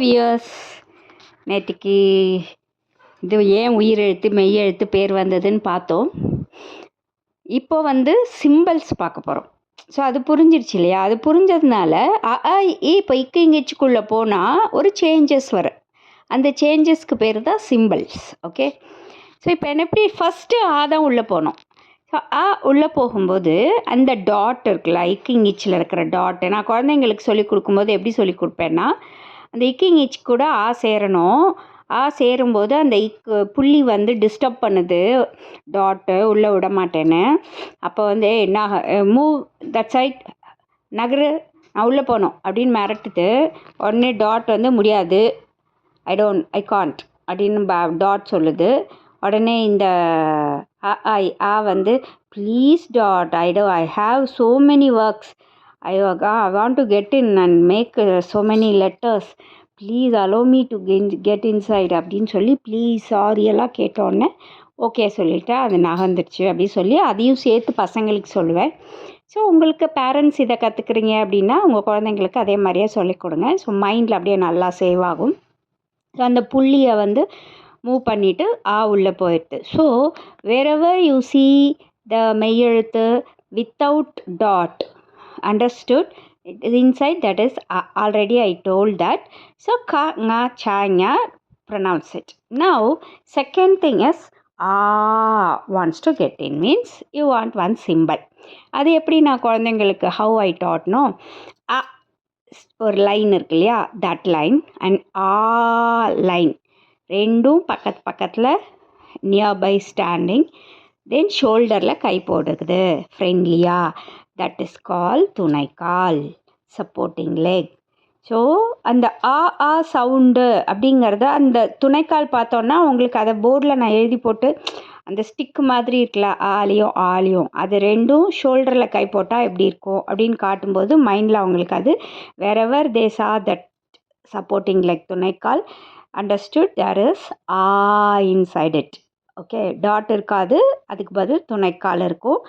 Wears நேற்றுக்கு இது ஏன் உயிரெழுத்து மெய்யெழுத்து பேர் வந்ததுன்னு பார்த்தோம். இப்போ வந்து சிம்பிள்ஸ் பார்க்க போகிறோம் ஸோ அது புரிஞ்சிருச்சு இல்லையா? அது புரிஞ்சதுனால அ ஆ, இ இப்போ இக்கு இங்கிச்சுக்குள்ளே போனால் ஒரு சேஞ்சஸ் வரும். அந்த சேஞ்சஸ்க்கு பேர் தான் சிம்பிள்ஸ் ஓகே ஸோ இப்போ என்ன எப்படி ஃபஸ்ட்டு ஆ தான் உள்ளே போனோம். ஸோ ஆ உள்ளே போகும்போது அந்த டாட் இருக்குல்ல இக்கு இங்கிச்சில் இருக்கிற டாட் நான் குழந்தைங்களுக்கு சொல்லி கொடுக்கும்போது எப்படி சொல்லி கொடுப்பேன்னா அந்த இக்கிங் இச் கூட ஆ சேரணும். ஆ சேரும்போது அந்த இக்கு புள்ளி வந்து டிஸ்டர்ப் பண்ணுது. டாட்டு உள்ளே விட மாட்டேன்னு. அப்போ வந்து என்ன மூவ் தட் சைட் நகரு நான் உள்ளே போகணும் அப்படின்னு மிரட்டுது. உடனே டாட் வந்து முடியாது. ஐ டோன்ட் ஐ காண்ட் அப்படின்னு டாட் சொல்லுது. உடனே இந்த ஆ ஐ ஆ வந்து please dot I do I have so many works I I want to get in and make so many letters please allow me to get inside அப்படின்னு சொல்லி please sorry எல்லாம் கேட்டோடனே okay சொல்லிவிட்டு அது நகர்ந்துருச்சு அப்படின்னு சொல்லி அதையும் சேர்த்து பசங்களுக்கு சொல்லுவேன். ஸோ உங்களுக்கு பேரண்ட்ஸ் இதை கற்றுக்குறீங்க அப்படின்னா உங்கள் குழந்தைங்களுக்கு அதே மாதிரியே சொல்லிக் கொடுங்க. ஸோ மைண்டில் அப்படியே நல்லா சேவ் ஆகும். ஸோ அந்த புள்ளியை வந்து மூவ் பண்ணிவிட்டு ஆ உள்ளே போயிடுது so whenever you see the மெய்யெழுத்து without dot understood it is inside that is uh, already I told that so ka nga cha nya pronounce it now second thing is ah wants to get in means you want one symbol அது எப்படி நான் குழந்தைங்களுக்கு have ஐ டாட்னோ அ ஒரு line இருக்கு இல்லையா that line and ah line ரெண்டும் பக்கத்து பக்கத்தில் நியர்பை ஸ்டாண்டிங் தென் ஷோல்டரில் கை போடுக்குது ஃப்ரெண்ட்லியாக தட் இஸ் கால் துணைக்கால் சப்போர்ட்டிங் லெக் ஸோ அந்த ஆ ஆ சவுண்டு அப்படிங்கிறத அந்த துணைக்கால் பார்த்தோன்னா உங்களுக்கு அதை போர்டில் நான் எழுதி போட்டு அந்த ஸ்டிக் மாதிரி இருக்குல்ல ஆலியும் ஆலியும் அது ரெண்டும் ஷோல்டரில் கை போட்டால் எப்படி இருக்கும் அப்படின்னு காட்டும்போது மைண்டில் அவங்களுக்கு அது whenever they saw that supporting like துணைக்கால் understood there is ah inside it okay dot இருக்காது. அதுக்கு பதில் துணைக்கால் இருக்கும்.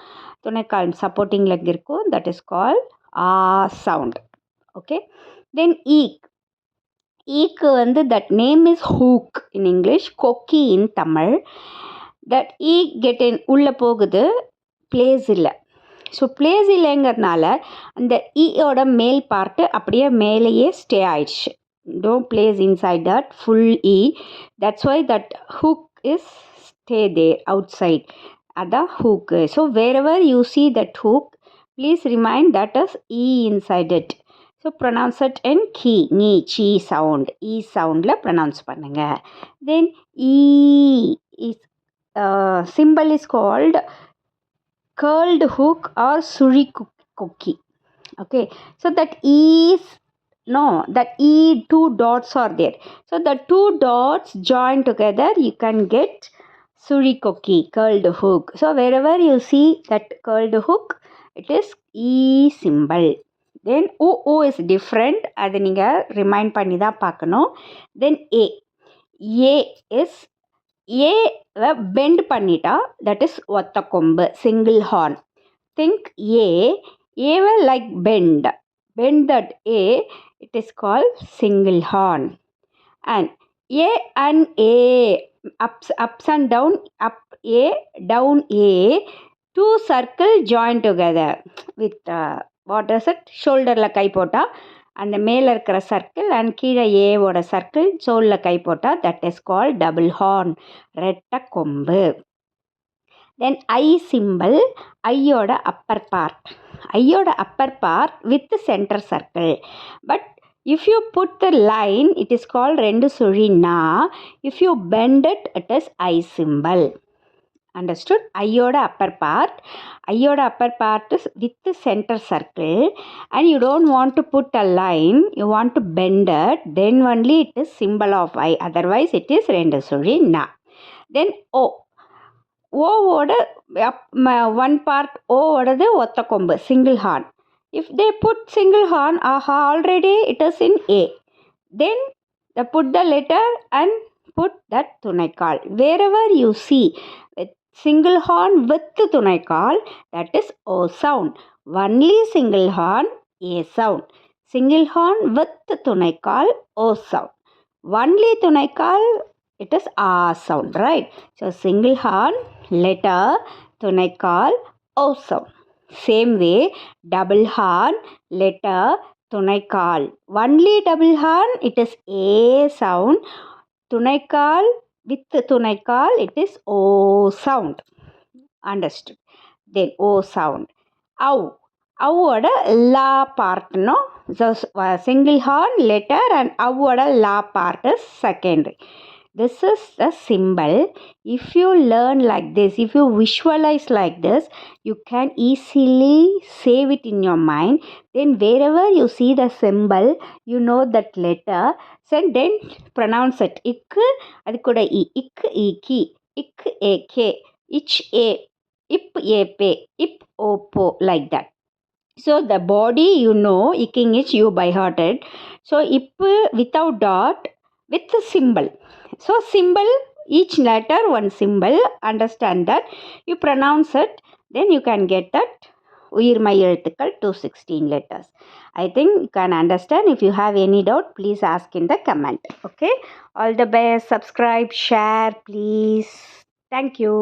துணைக்கால் சப்போர்ட்டிங் லெக் இருக்கும். தட் இஸ் கால் ஆ சவுண்ட் ஓகே தென் ஈக் ஈக்கு வந்து that name is hook in English கொக்கி இன் தமிழ். தட் ஈ கெட் இன் உள்ளே போகுது பிளேஸ் இல்லை. ஸோ பிளேஸ் இல்லைங்கிறதுனால அந்த e ஈயோட மேல் பார்ட்டு அப்படியே மேலேயே ஸ்டே ஆயிடுச்சு. Don't place inside that full E that's why that hook is stay there out side அதான் hook so whatever you see that hook please remind that is E inside it so pronounce it in key நீ சீ sound இ சவுண்டில் pronounce பண்ணுங்கள் தென் ஈ is symbol is called curled hook or suri cookie okay so that is no that e two dots are there so the two dots join together you can get suri cookie curled hook so wherever you see that curled hook it is e symbol then o o is different அதை நீங்கள் remind பண்ணி தான் பார்க்கணும் தென் ஏ ஏ is ஏவை bend பண்ணிட்டா that is ஒத்த கொம்பு single horn think ஏ ஏவை like bend bend that A it is call single horn and A and A ups ups and down up a down a two circle join together with uh, what is ஷோல்டரில் கை போட்டால் அந்த மேலே இருக்கிற circle and கீழே ஏவோட circle சோலில் கை போட்டால் that is call double horn ரெட்டை கொம்பு. தென் ஐ சிம்பிள் ஐயோட அப்பர் பார்ட் ஐயோட upper part with centre circle but if you put the line it is call ரெண்டு சுழின்னா if you bend it it is I simple understood ஐயோட upper part ஐயோட upper part is with centre circle and you don't want to put a line you want to bend it then only it is simple of I otherwise it is ரெண்டு சுழி நா தென் ஓ ஓவோட one part ஓவோடது ஒத்த கொம்பு single horn if they put single horn Aha already it is in A then the put the letter and put that துணைக்கால் whatever you see with single horn with துணைக்கால் that is ஓ sound only single horn A sound single horn with துணைக்கால் O sound only துணைக்கால் it is a sound right so single horn letter துணைக்கால் o Same way double horn letter துணைக்கால் only double horn it is A sound துணைக்கால் with துணைக்கால் it is ஓ sound understood then ஓ sound அவ் அவ்வோட லா பார்ட்னும் single horn letter and அவ்வோட லா part is secondary this is a symbol if you learn like this if you visualize like this you can easily save it in your mind then wherever you see the symbol you know that letter so then pronounce it ik அது கூட இ இக் ஈக்கி இக் AK இச் ஏ இப் API இப் Oppo like that so the body you know icking is you by hearted so ip without dot with the symbol so symbol each letter one symbol understand that you pronounce it then you can get that உயிர்மை எழுத்துக்கள் 216 letters i think you can understand if you have any doubt please ask in the comment okay all the best subscribe share please thank you